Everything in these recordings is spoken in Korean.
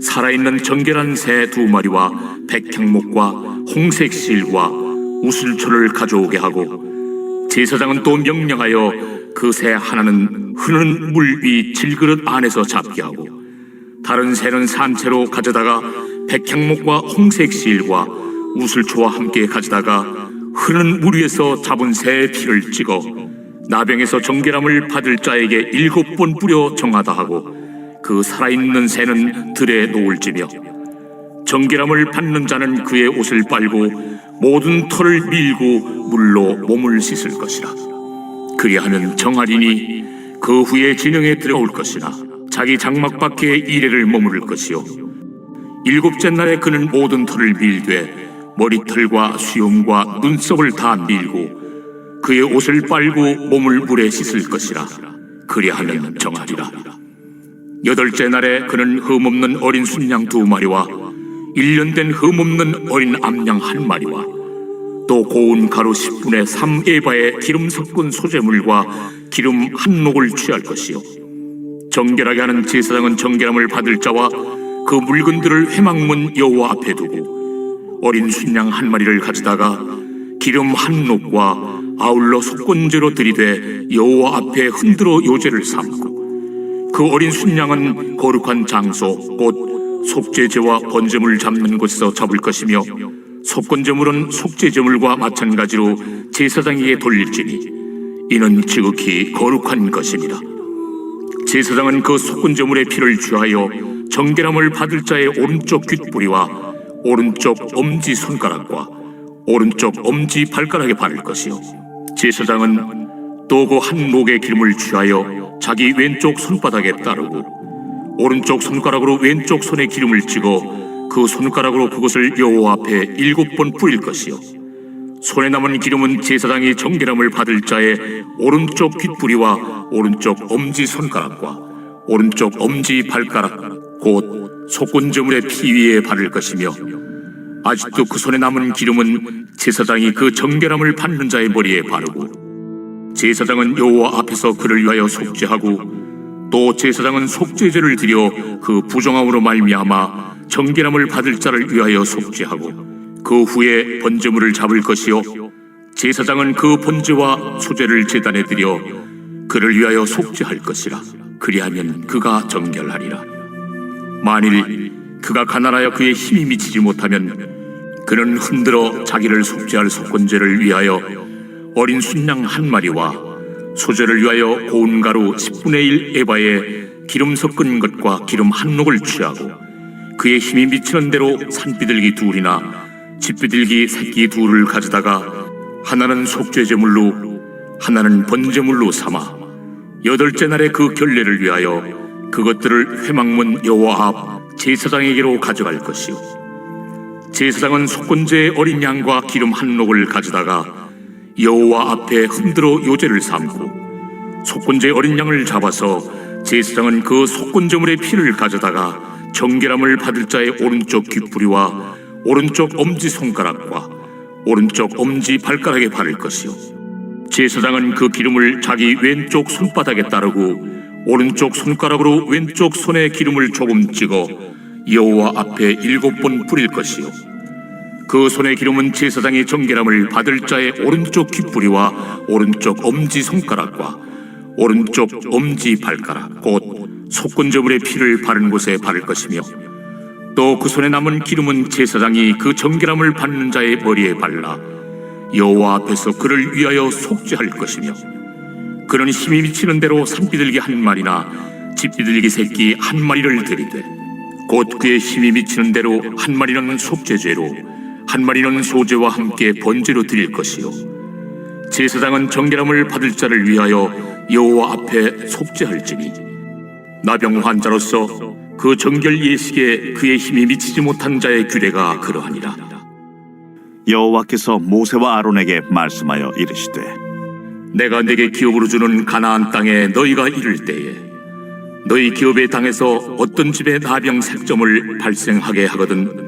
살아있는 정결한 새 두 마리와 백향목과 홍색 실과 우슬초를 가져오게 하고 제사장은 또 명령하여 그 새 하나는 흐르는 물 위 질그릇 안에서 잡게 하고 다른 새는 산채로 가져다가 백향목과 홍색 실과 우슬초와 함께 가져다가 흐르는 물 위에서 잡은 새의 피를 찍어 나병에서 정결함을 받을 자에게 일곱 번 뿌려 정하다 하고 그 살아있는 새는 들에 놓을지며 정결함을 받는 자는 그의 옷을 빨고 모든 털을 밀고 물로 몸을 씻을 것이라. 그리하면 정하리니 그 후에 진영에 들어올 것이나 자기 장막 밖에 이래를 머무를 것이요. 일곱째 날에 그는 모든 털을 밀되 머리털과 수염과 눈썹을 다 밀고 그의 옷을 빨고 몸을 물에 씻을 것이라. 그리하면 정하리라 여덟째 날에 그는 흠없는 어린 순양 두 마리와 일년된 흠없는 어린 암양 한 마리와 또 고운 가루 10분의 3에바의 기름 섞은 소재물과 기름 한 녹을 취할 것이요. 정결하게 하는 제사장은 정결함을 받을 자와 그 물건들을 회막문 여호와 앞에 두고 어린 순양 한 마리를 가져다가 기름 한 녹과 아울러 속건제로 들이되 여호와 앞에 흔들어 요제를 삼고 그 어린 순양은 거룩한 장소 곧 속죄제와 번제물 잡는 곳에서 잡을 것이며 속건제물은 속죄제물과 마찬가지로 제사장에게 돌릴지니 이는 지극히 거룩한 것입니다. 제사장은 그 속건제물의 피를 취하여 정결함을 받을 자의 오른쪽 귓뿌리와 오른쪽 엄지 손가락과 오른쪽 엄지 발가락에 바를 것이요 제사장은 또 그 한 목의 기름을 취하여 자기 왼쪽 손바닥에 따르고 오른쪽 손가락으로 왼쪽 손에 기름을 찍어 그 손가락으로 그것을 여호와 앞에 일곱 번 뿌릴 것이요. 손에 남은 기름은 제사장이 정결함을 받을 자의 오른쪽 귓뿌리와 오른쪽 엄지 손가락과 오른쪽 엄지 발가락 곧 속건저물의 피 위에 바를 것이며 아직도 그 손에 남은 기름은 제사장이 그 정결함을 받는 자의 머리에 바르고 제사장은 여호와 앞에서 그를 위하여 속죄하고 또 제사장은 속죄제를 드려 그 부정함으로 말미암아 정결함을 받을 자를 위하여 속죄하고 그 후에 번제물을 잡을 것이요 제사장은 그 번제와 소제를 제단에 드려 그를 위하여 속죄할 것이라. 그리하면 그가 정결하리라. 만일 그가 가난하여 그의 힘이 미치지 못하면 그는 흔들어 자기를 속죄할 속건제를 위하여 어린 순양 한 마리와 소제를 위하여 고운 가루 10분의 1 에바에 기름 섞은 것과 기름 한 녹을 취하고 그의 힘이 미치는 대로 산비둘기 둘이나 집비둘기 새끼 둘을 가져다가 하나는 속죄제물로 하나는 번제물로 삼아 여덟째 날에 그 결례를 위하여 그것들을 회막문 여호와 앞 제사장에게로 가져갈 것이요. 제사장은 속건제의 어린 양과 기름 한 녹을 가져다가 여호와 앞에 흔들어 요제를 삼고 속건제 어린 양을 잡아서 제사장은 그 속건제물의 피를 가져다가 정결함을 받을 자의 오른쪽 귓뿌리와 오른쪽 엄지 손가락과 오른쪽 엄지 발가락에 바를 것이요. 제사장은 그 기름을 자기 왼쪽 손바닥에 따르고 오른쪽 손가락으로 왼쪽 손에 기름을 조금 찍어 여호와 앞에 일곱 번 뿌릴 것이요 그 손의 기름은 제사장이 정결함을 받을 자의 오른쪽 귓뿌리와 오른쪽 엄지 손가락과 오른쪽 엄지 발가락 곧 속건저물의 피를 바른 곳에 바를 것이며 또 그 손에 남은 기름은 제사장이 그 정결함을 받는 자의 머리에 발라 여호와 앞에서 그를 위하여 속죄할 것이며 그는 힘이 미치는 대로 산비둘기 한 마리나 집비둘기 새끼 한 마리를 들이되 곧 그의 힘이 미치는 대로 한 마리는 속죄죄로 한 마리는 소제와 함께 번제로 드릴 것이요 제사장은 정결함을 받을 자를 위하여 여호와 앞에 속죄할지니 나병 환자로서 그 정결 예식에 그의 힘이 미치지 못한 자의 규례가 그러하니라. 여호와께서 모세와 아론에게 말씀하여 이르시되 내가 내게 기업으로 주는 가나안 땅에 너희가 이를 때에 너희 기업의 땅에서 어떤 집에 나병 색점을 발생하게 하거든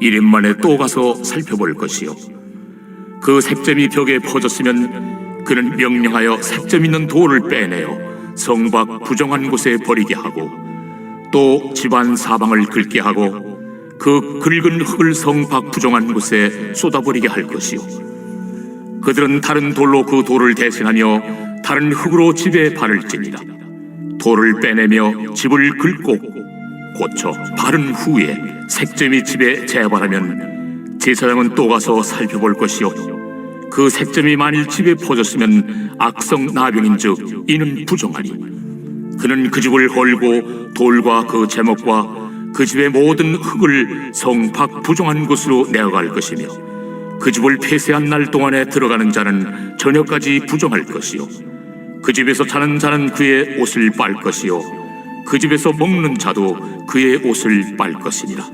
이래 만에 또 가서 살펴볼 것이요. 그 색점이 벽에 퍼졌으면 그는 명령하여 색점 있는 돌을 빼내어 성밖 부정한 곳에 버리게 하고 또 집안 사방을 긁게 하고 그 긁은 흙을 성밖 부정한 곳에 쏟아버리게 할 것이요. 그들은 다른 돌로 그 돌을 대신하며 다른 흙으로 집에 바를지니라 돌을 빼내며 집을 긁고 고쳐 바른 후에 색점이 집에 재발하면 제사장은 또 가서 살펴볼 것이요. 그 색점이 만일 집에 퍼졌으면 악성 나병인즉 이는 부정하니 그는 그 집을 헐고 돌과 그 제목과 그 집의 모든 흙을 성 밖 부정한 곳으로 내어갈 것이며 그 집을 폐쇄한 날 동안에 들어가는 자는 저녁까지 부정할 것이요. 그 집에서 자는 자는 그의 옷을 빨 것이요 그 집에서 먹는 자도 그의 옷을 빨 것이니라.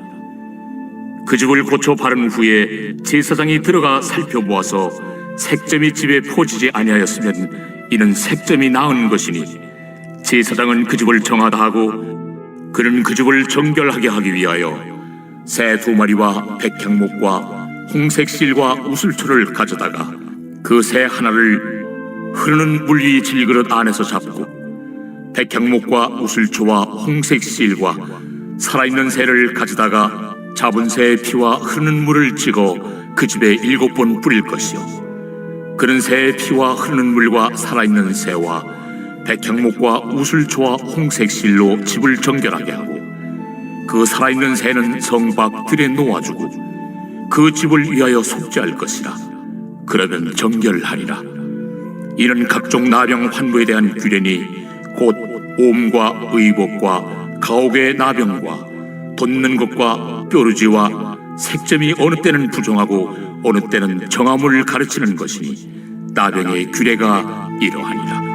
그 집을 고쳐 바른 후에 제사장이 들어가 살펴보아서 색점이 집에 포지지 아니하였으면 이는 색점이 나은 것이니 제사장은 그 집을 정하다 하고 그는 그 집을 정결하게 하기 위하여 새 두 마리와 백향목과 홍색 실과 우슬초를 가져다가 그 새 하나를 흐르는 물 위 질그릇 안에서 잡고 백향목과 우슬초와 홍색 실과 살아있는 새를 가져다가 잡은 새의 피와 흐르는 물을 찍어 그 집에 일곱 번 뿌릴 것이요. 그는 새의 피와 흐르는 물과 살아있는 새와 백향목과 우슬초와 홍색 실로 집을 정결하게 하고 그 살아있는 새는 성 밖 들에 놓아주고 그 집을 위하여 속죄할 것이라. 그러면 정결하리라. 이는 각종 나병 환부에 대한 규례니 곧 옴과 의복과 가옥의 나병과 돋는 것과 뾰루지와 색점이 어느 때는 부정하고 어느 때는 정함을 가르치는 것이니 나병의 규례가 이러하니라.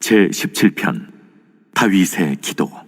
제 17편 다윗의 기도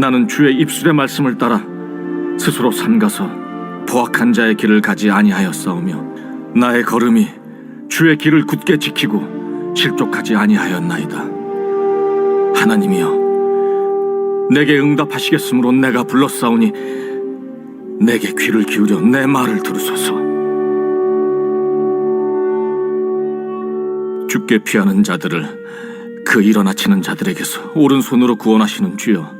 나는 주의 입술의 말씀을 따라 스스로 삼가서 포악한 자의 길을 가지 아니하였사오며 나의 걸음이 주의 길을 굳게 지키고 실족하지 아니하였나이다. 하나님이여 내게 응답하시겠으므로 내가 불렀사오니 내게 귀를 기울여 내 말을 들으소서. 죽게 피하는 자들을 그 일어나치는 자들에게서 오른손으로 구원하시는 주여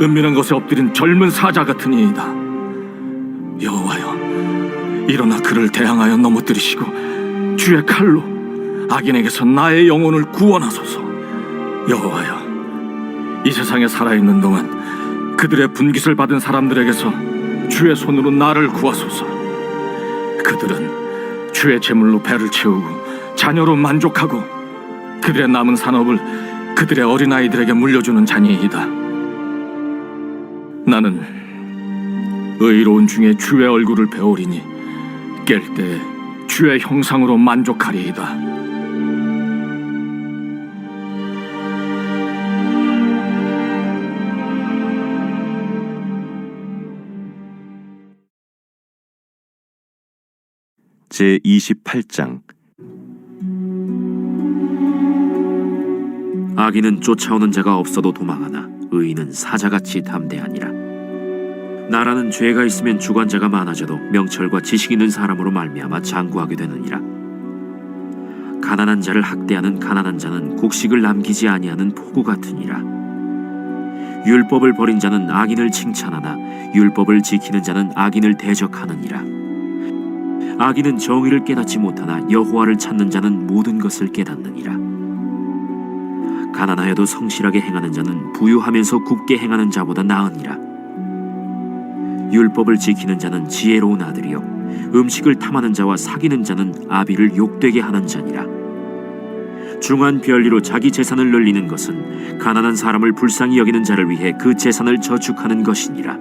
은밀한 것에 엎드린 젊은 사자 같으니이다. 여호와여, 일어나 그를 대항하여 넘어뜨리시고 주의 칼로 악인에게서 나의 영혼을 구원하소서. 여호와여, 이 세상에 살아있는 동안 그들의 분깃을 받은 사람들에게서 주의 손으로 나를 구하소서. 그들은 주의 제물로 배를 채우고 자녀로 만족하고 그들의 남은 산업을 그들의 어린아이들에게 물려주는 자니이다. 나는 의로운 중에 주의 얼굴을 배우리니 깰 때 주의 형상으로 만족하리이다. 제 28장 악인은 쫓아오는 자가 없어도 도망하나 의인은 사자같이 담대하니라. 나라는 죄가 있으면 주관자가 많아져도 명철과 지식 있는 사람으로 말미암아 장구하게 되느니라. 가난한 자를 학대하는 가난한 자는 곡식을 남기지 아니하는 포구 같으니라. 율법을 버린 자는 악인을 칭찬하나 율법을 지키는 자는 악인을 대적하느니라. 악인은 정의를 깨닫지 못하나 여호와를 찾는 자는 모든 것을 깨닫느니라. 가난하여도 성실하게 행하는 자는 부유하면서 굳게 행하는 자보다 나으니라. 율법을 지키는 자는 지혜로운 아들이요 음식을 탐하는 자와 사귀는 자는 아비를 욕되게 하는 자니라. 중한 별리로 자기 재산을 늘리는 것은 가난한 사람을 불쌍히 여기는 자를 위해 그 재산을 저축하는 것이니라.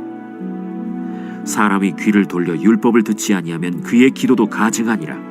사람이 귀를 돌려 율법을 듣지 아니하면 그의 기도도 가증하니라.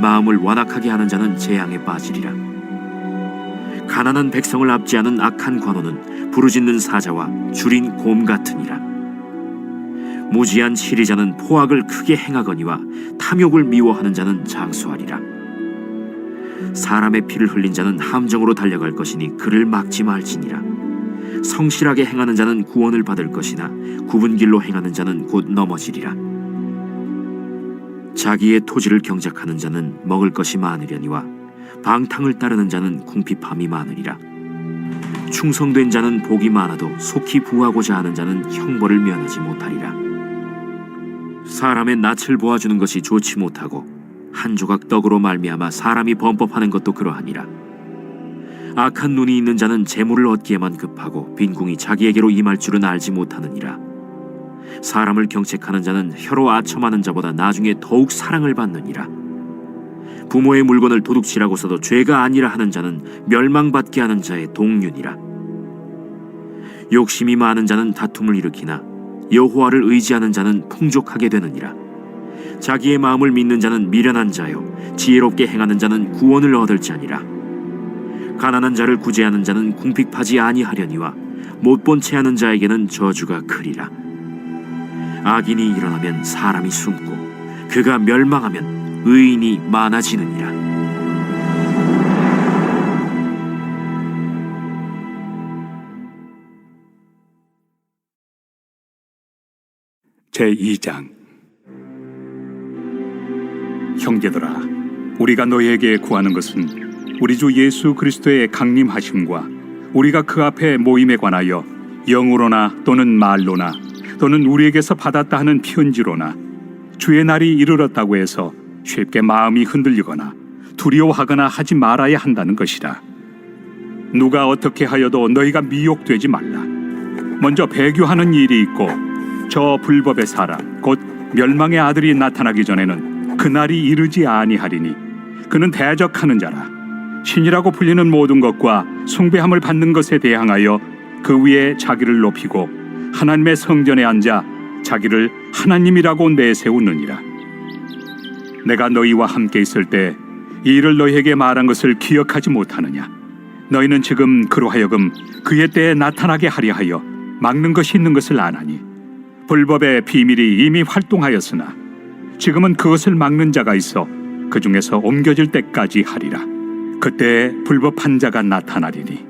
마음을 완악하게 하는 자는 재앙에 빠지리라. 가난한 백성을 압제하는 악한 관원은 부르짖는 사자와 줄인 곰 같으니라. 무지한 치리자는 포악을 크게 행하거니와 탐욕을 미워하는 자는 장수하리라. 사람의 피를 흘린 자는 함정으로 달려갈 것이니 그를 막지 말지니라. 성실하게 행하는 자는 구원을 받을 것이나 굽은 길로 행하는 자는 곧 넘어지리라. 자기의 토지를 경작하는 자는 먹을 것이 많으려니와 방탕을 따르는 자는 궁핍함이 많으리라. 충성된 자는 복이 많아도 속히 부하고자 하는 자는 형벌을 면하지 못하리라. 사람의 낯을 보아주는 것이 좋지 못하고 한 조각 떡으로 말미암아 사람이 범법하는 것도 그러하니라. 악한 눈이 있는 자는 재물을 얻기에만 급하고 빈궁이 자기에게로 임할 줄은 알지 못하느니라. 사람을 경책하는 자는 혀로 아첨하는 자보다 나중에 더욱 사랑을 받느니라. 부모의 물건을 도둑질하고서도 죄가 아니라 하는 자는 멸망받게 하는 자의 동륜이라. 욕심이 많은 자는 다툼을 일으키나 여호와를 의지하는 자는 풍족하게 되느니라. 자기의 마음을 믿는 자는 미련한 자요 지혜롭게 행하는 자는 구원을 얻을 자니라. 가난한 자를 구제하는 자는 궁핍하지 아니하려니와 못 본 채 하는 자에게는 저주가 크리라. 악인이 일어나면 사람이 숨고 그가 멸망하면 의인이 많아지느니라. 제2장 형제들아 우리가 너희에게 구하는 것은 우리 주 예수 그리스도의 강림하심과 우리가 그 앞에 모임에 관하여 영으로나 또는 말로나 또는 우리에게서 받았다 하는 편지로나 주의 날이 이르렀다고 해서 쉽게 마음이 흔들리거나 두려워하거나 하지 말아야 한다는 것이라. 누가 어떻게 하여도 너희가 미혹되지 말라. 먼저 배교하는 일이 있고 저 불법의 사람 곧 멸망의 아들이 나타나기 전에는 그날이 이르지 아니하리니 그는 대적하는 자라. 신이라고 불리는 모든 것과 숭배함을 받는 것에 대항하여 그 위에 자기를 높이고 하나님의 성전에 앉아 자기를 하나님이라고 내세우느니라. 내가 너희와 함께 있을 때 이 일을 너희에게 말한 것을 기억하지 못하느냐? 너희는 지금 그로 하여금 그의 때에 나타나게 하려 하여 막는 것이 있는 것을 아나니 불법의 비밀이 이미 활동하였으나 지금은 그것을 막는 자가 있어 그 중에서 옮겨질 때까지 하리라. 그때 불법한 자가 나타나리니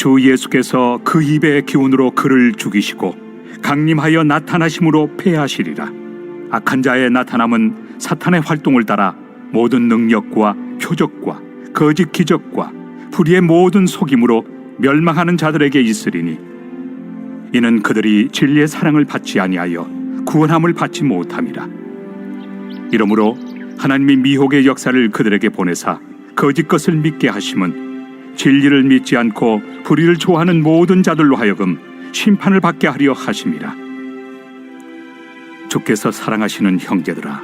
주 예수께서 그 입의 기운으로 그를 죽이시고 강림하여 나타나심으로 패하시리라. 악한 자의 나타남은 사탄의 활동을 따라 모든 능력과 표적과 거짓 기적과 불의의 모든 속임으로 멸망하는 자들에게 있으리니 이는 그들이 진리의 사랑을 받지 아니하여 구원함을 받지 못함이라. 이러므로 하나님이 미혹의 역사를 그들에게 보내사 거짓 것을 믿게 하심은 진리를 믿지 않고 불의를 좋아하는 모든 자들로 하여금 심판을 받게 하려 하심이라. 주께서 사랑하시는 형제들아,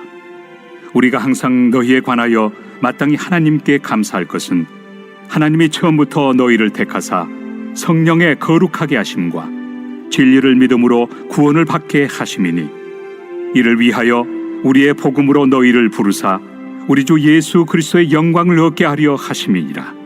우리가 항상 너희에 관하여 마땅히 하나님께 감사할 것은 하나님이 처음부터 너희를 택하사 성령에 거룩하게 하심과 진리를 믿음으로 구원을 받게 하심이니 이를 위하여 우리의 복음으로 너희를 부르사 우리 주 예수 그리스도의 영광을 얻게 하려 하심이니라.